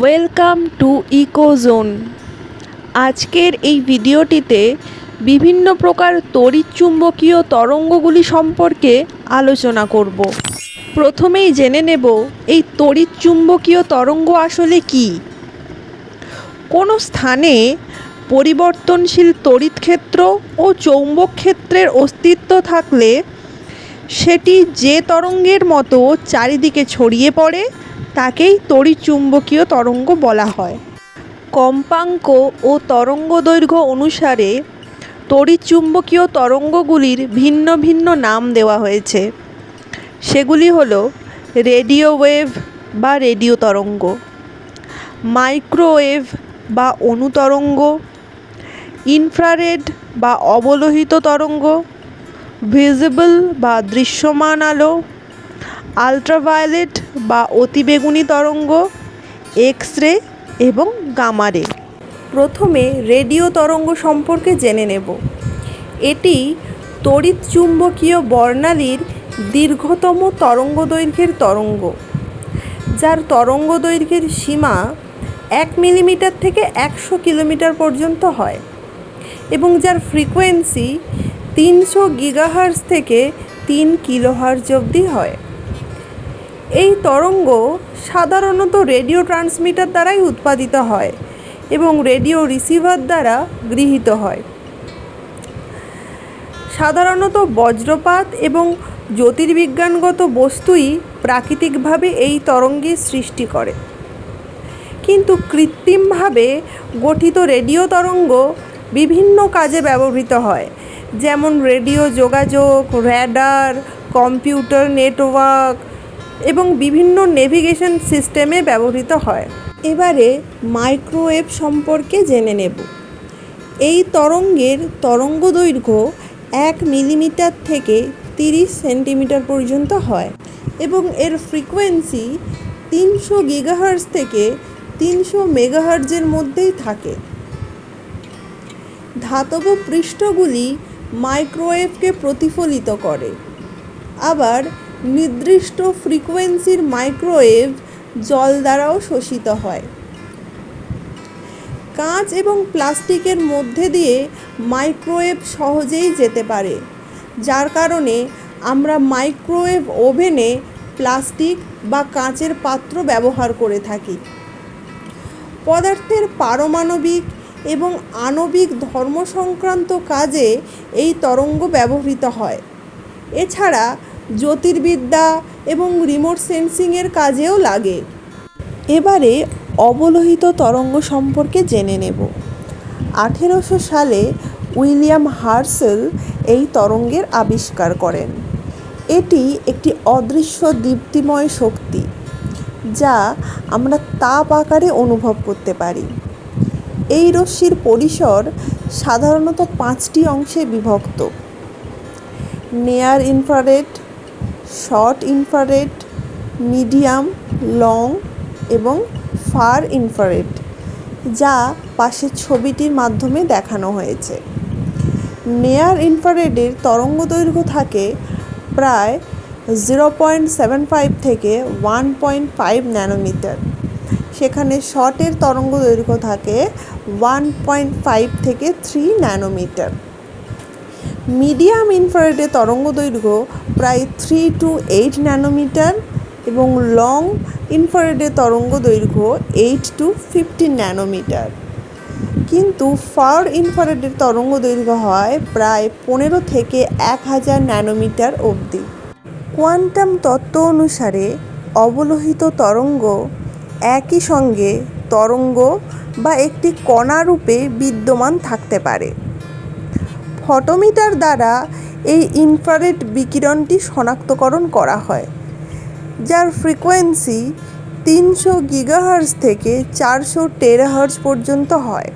Welcome to Ecozone আজকের এই ভিডিওটিতে বিভিন্ন প্রকার তড়িৎচুম্বকীয় তরঙ্গগুলি সম্পর্কে আলোচনা করব। প্রথমেই জেনে নেব, এই তড়িৎচুম্বকীয় তরঙ্গ আসলে কী? কোনো স্থানে পরিবর্তনশীল তড়িৎ ক্ষেত্র ও চৌম্বক ক্ষেত্রের অস্তিত্ব থাকলে সেটি যে তরঙ্গের মতো চারিদিকে ছড়িয়ে পড়ে তাকেই তড়িৎচুম্বকীয় তরঙ্গ বলা হয়। কম্পাঙ্ক ও তরঙ্গদৈর্ঘ্য অনুসারে তড়িৎচুম্বকীয় তরঙ্গগুলির ভিন্ন ভিন্ন নাম দেওয়া হয়েছে। সেগুলি হল রেডিও ওয়েভ বা রেডিও তরঙ্গ, মাইক্রোওয়েভ বা অনুতরঙ্গ ইনফ্রারেড বা অবলোহিত তরঙ্গ, ভিজিবল বা দৃশ্যমান আলো আলট্রাভায়োলেট বা অতিবেগুনি তরঙ্গ এক্স রে এবং গামা রে প্রথমে রেডিও তরঙ্গ সম্পর্কে জেনে নেব। এটি তড়িৎ চুম্বকীয় বর্ণালীর দীর্ঘতম তরঙ্গদৈর্ঘ্যের তরঙ্গ, যার তরঙ্গদৈর্ঘ্যের সীমা এক মিলিমিটার থেকে একশো কিলোমিটার পর্যন্ত হয় এবং যার ফ্রিকোয়েন্সি তিনশো গিগাহার্স থেকে তিন কিলোহার্জ অবধি হয়। এই তরঙ্গ সাধারণত রেডিও ট্রান্সমিটার দ্বারাই উৎপাদিত হয় এবং রেডিও রিসিভার দ্বারা গৃহীত হয়। সাধারণত বজ্রপাত এবং জ্যোতির্বিজ্ঞানগত বস্তুই প্রাকৃতিকভাবে এই তরঙ্গের সৃষ্টি করে। কিন্তু কৃত্রিমভাবে গঠিত রেডিও তরঙ্গ বিভিন্ন কাজে ব্যবহৃত হয়, যেমন রেডিও যোগাযোগ, র্যাডার, কম্পিউটার নেটওয়ার্ক এবং বিভিন্ন নেভিগেশন সিস্টেমে ব্যবহৃত হয়। এবারে মাইক্রোওয়েভ সম্পর্কে জেনে নেব। এই তরঙ্গের তরঙ্গদৈর্ঘ্য এক মিলিমিটার থেকে তিরিশ সেন্টিমিটার পর্যন্ত হয় এবং এর ফ্রিকোয়েন্সি তিনশো গিগাহার্জ থেকে তিনশো মেগাহার্জের মধ্যেই থাকে। ধাতব পৃষ্ঠগুলি মাইক্রোওয়েভকে প্রতিফলিত করে। আবার নির্দিষ্ট ফ্রিকোয়েন্সির মাইক্রোওয়েভ জল দ্বারাও শোষিত হয়। কাঁচ এবং প্লাস্টিকের মধ্যে দিয়ে মাইক্রোওয়েভ সহজেই যেতে পারে, যার কারণে আমরা মাইক্রোওয়েভ ওভেনে প্লাস্টিক বা কাঁচের পাত্র ব্যবহার করে থাকি। পদার্থের পারমাণবিক এবং আণবিক ধর্ম সংক্রান্ত কাজে এই তরঙ্গ ব্যবহৃত হয়। এছাড়া জ্যোতির্বিদ্যা এবং রিমোট সেন্সিংয়ের কাজেও লাগে। এবারে অবলোহিত তরঙ্গ সম্পর্কে জেনে নেব। আঠেরোশো সালে উইলিয়াম হার্সেল এই তরঙ্গের আবিষ্কার করেন। এটি একটি অদৃশ্য দীপ্তিময় শক্তি, যা আমরা তাপ আকারে অনুভব করতে পারি। এই রশ্মির পরিসর সাধারণত পাঁচটি অংশে বিভক্ত। Near infrared short infrared, medium, long এবং ফার ইনফ্রারেড, যা পাশের ছবিটির মাধ্যমে দেখানো হয়েছে। নেয়ার ইনফ্রারেডের তরঙ্গদৈর্ঘ্য থাকে প্রায় জিরো পয়েন্ট সেভেন ফাইভ থেকে ওয়ান পয়েন্ট ফাইভ ন্যানোমিটার। সেখানে শর্টের তরঙ্গ দৈর্ঘ্য থাকে ওয়ান পয়েন্ট ফাইভ থেকে থ্রি ন্যানোমিটার। মিডিয়াম ইনফ্রারেডের তরঙ্গ দৈর্ঘ্য প্রায় থ্রি টু এইট ন্যানোমিটার এবং লং ইনফ্রারেডের তরঙ্গ দৈর্ঘ্য এইট টু ফিফটিন ন্যানোমিটার কিন্তু ফার ইনফ্রারেডের তরঙ্গ দৈর্ঘ্য হয় প্রায় পনেরো থেকে এক হাজার ন্যানোমিটার অবধি। কোয়ান্টাম তত্ত্ব অনুসারে অবলোহিত তরঙ্গ একই সঙ্গে তরঙ্গ বা একটি কণারূপে বিদ্যমান থাকতে পারে। ফটোমিটার দ্বারা এই ইনফ্রারেড বিকিরণটি শনাক্তকরণ করা হয়, যার ফ্রিকোয়েন্সি তিনশো গিগাহার্জ থেকে চারশো টেরাহার্জ পর্যন্ত হয়।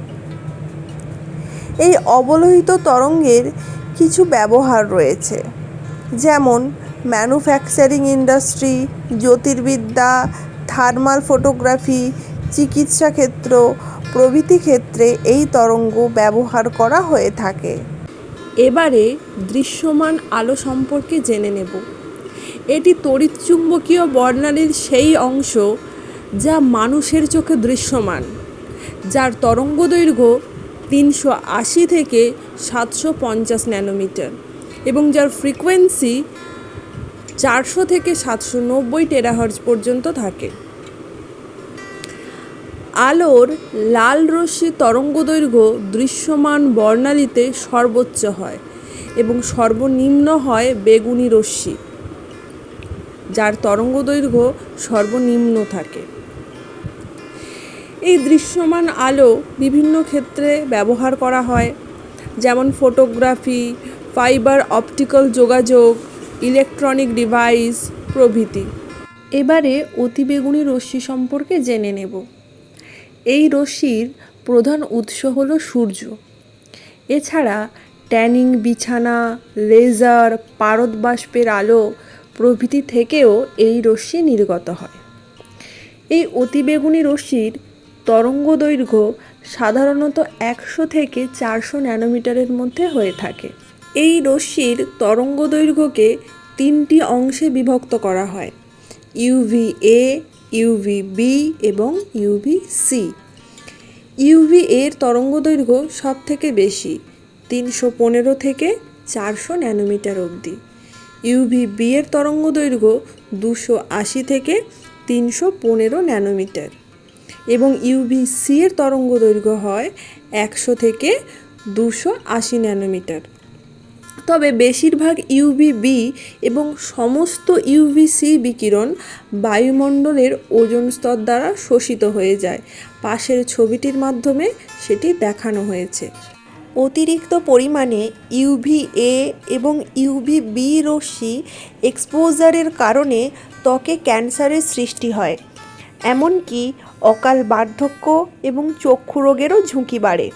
এই অবলোহিত তরঙ্গের কিছু ব্যবহার রয়েছে, যেমন ম্যানুফ্যাকচারিং ইন্ডাস্ট্রি, জ্যোতির্বিদ্যা, থার্মাল ফটোগ্রাফি চিকিৎসা ক্ষেত্র প্রভৃতি ক্ষেত্রে এই তরঙ্গ ব্যবহার করা হয়ে থাকে। এবারে দৃশ্যমান আলো সম্পর্কে জেনে নেব। এটি তড়িৎচুম্বকীয় বর্ণালীর সেই অংশ যা মানুষের চোখে দৃশ্যমান, যার তরঙ্গদৈর্ঘ্য তিনশো আশি থেকে সাতশো পঞ্চাশ ন্যানোমিটার এবং যার ফ্রিকোয়েন্সি চারশো থেকে সাতশো নব্বই টেরাহার্জ পর্যন্ত থাকে। আলোর লাল রশ্মি তরঙ্গদৈর্ঘ্য দৃশ্যমান বর্ণালীতে সর্বোচ্চ হয় এবং সর্বনিম্ন হয় বেগুনি রশ্মি, যার তরঙ্গদৈর্ঘ্য সর্বনিম্ন থাকে। এই দৃশ্যমান আলো বিভিন্ন ক্ষেত্রে ব্যবহার করা হয়, যেমন ফটোগ্রাফি, ফাইবার অপটিক্যাল যোগাযোগ, ইলেকট্রনিক ডিভাইস প্রভৃতি। এবারে অতিবেগুনি রশ্মি সম্পর্কে জেনে নেব। এই রশ্মির প্রধান উৎস হলো সূর্য। এছাড়া ট্যানিং বিছানা, লেজার পারদ বাষ্পের আলো প্রভৃতি থেকেও এই রশ্মি নির্গত হয়। এই অতিবেগুনি রশ্মির তরঙ্গদৈর্ঘ্য সাধারণত একশো থেকে চারশো ন্যানোমিটারের মধ্যে হয়ে থাকে। এই রশ্মির তরঙ্গ দৈর্ঘ্যকে তিনটি অংশে বিভক্ত করা হয় ইউভি এ ইউভি বি এবং ইউভি সি ইউভি এর তরঙ্গদৈর্ঘ্য সব থেকে বেশি, তিনশো পনেরো থেকে চারশো ন্যানোমিটার অবধি। ইউভি বি এর তরঙ্গদৈর্ঘ্য দুশো আশি থেকে তিনশো পনেরো ন্যানোমিটার এবং ইউভি সি এর তরঙ্গ দৈর্ঘ্য হয় একশো থেকে দুশো আশি ন্যানোমিটার। তবে বেশিরভাগ ইউভিবি এবং সমস্ত ইউভিসি বিকিরণ বায়ুমণ্ডলের ওজন স্তর দ্বারা শোষিত হয়ে যায়। পাশের ছবিটির মাধ্যমে সেটি দেখানো হয়েছে। অতিরিক্ত পরিমাণে ইউভি এ এবং ইউভি বি রশ্মি এক্সপোজারের কারণে ত্বকে ক্যান্সারের সৃষ্টি হয়, এমনকি অকাল বার্ধক্য এবং চক্ষু রোগেরও ঝুঁকি বাড়ে।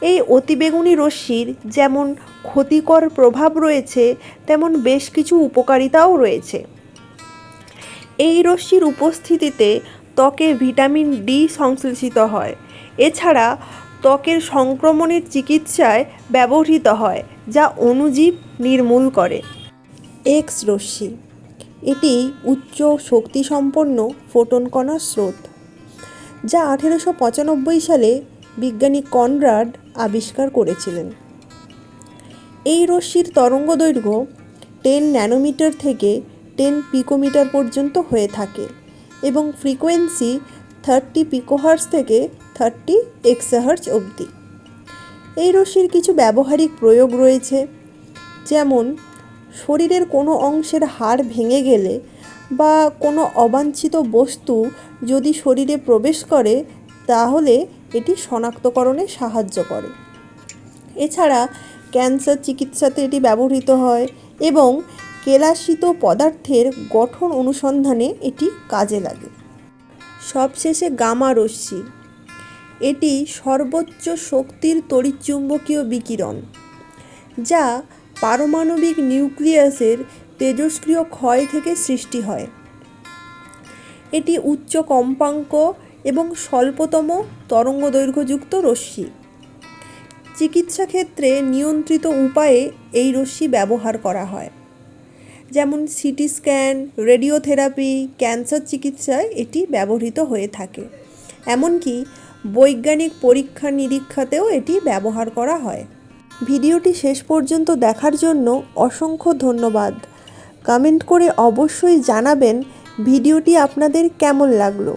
এই অতিবেগুনি রশ্মির যেমন ক্ষতিকর প্রভাব রয়েছে, তেমন বেশ কিছু উপকারিতাও রয়েছে। এই রশ্মির উপস্থিতিতে ত্বকে ভিটামিন ডি সংশ্লেষিত হয়। এছাড়া ত্বকের সংক্রমণের চিকিৎসায় ব্যবহৃত হয়, যা অণুজীব নির্মূল করে। এক্স রশ্মি। এটি উচ্চ শক্তিসম্পন্ন ফোটন কণার স্রোত, যা আঠেরোশো পঁচানব্বই সালে বিজ্ঞানী কনরাড আবিষ্কার করেছিলেন। এই রশ্মির তরঙ্গদৈর্ঘ্য টেন ন্যানোমিটার থেকে টেন পিকোমিটার পর্যন্ত হয়ে থাকে এবং ফ্রিকোয়েন্সি থার্টি পিকোহার্স থেকে থার্টি এক্সাহার্জ অবধি। এই রশ্মির কিছু ব্যবহারিক প্রয়োগ রয়েছে, যেমন শরীরের কোনো অংশের হাড় ভেঙে গেলে বা কোনো অবাঞ্ছিত বস্তু যদি শরীরে প্রবেশ করে, তাহলে এটি শনাক্তকরণে সাহায্য করে। এছাড়া ক্যান্সার চিকিৎসাতে এটি ব্যবহৃত হয় এবং কেলাসিত পদার্থের গঠন অনুসন্ধানে এটি কাজে লাগে। সবশেষে গামা রশ্মি। এটি সর্বোচ্চ শক্তির তড়িৎচুম্বকীয় বিকিরণ, যা পারমাণবিক নিউক্লিয়াসের তেজস্ক্রিয় ক্ষয় থেকে সৃষ্টি হয়। এটি উচ্চ কম্পাঙ্ক এবং স্বল্পতম তরঙ্গদৈর্ঘ্যযুক্ত রশ্মি। চিকিৎসা ক্ষেত্রে নিয়ন্ত্রিত উপায়ে এই রশ্মি ব্যবহার করা হয়। যেমন সিটি স্ক্যান, রেডিওথেরাপি, ক্যান্সার চিকিৎসায় এটি ব্যবহৃত হয়ে থাকে। এমনকি বৈজ্ঞানিক পরীক্ষা নিরীক্ষাতেও এটি ব্যবহার করা হয়। ভিডিওটি শেষ পর্যন্ত দেখার জন্য অসংখ্য ধন্যবাদ। কমেন্ট করে অবশ্যই জানাবেন ভিডিওটি আপনাদের কেমন লাগল।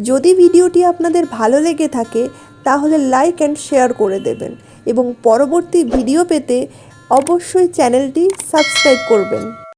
যদি ভিডিওটি আপনাদের ভালো লেগে থাকে, তাহলে লাইক অ্যান্ড শেয়ার করে দেবেন এবং পরবর্তী ভিডিও পেতে অবশ্যই চ্যানেলটি সাবস্ক্রাইব করবেন।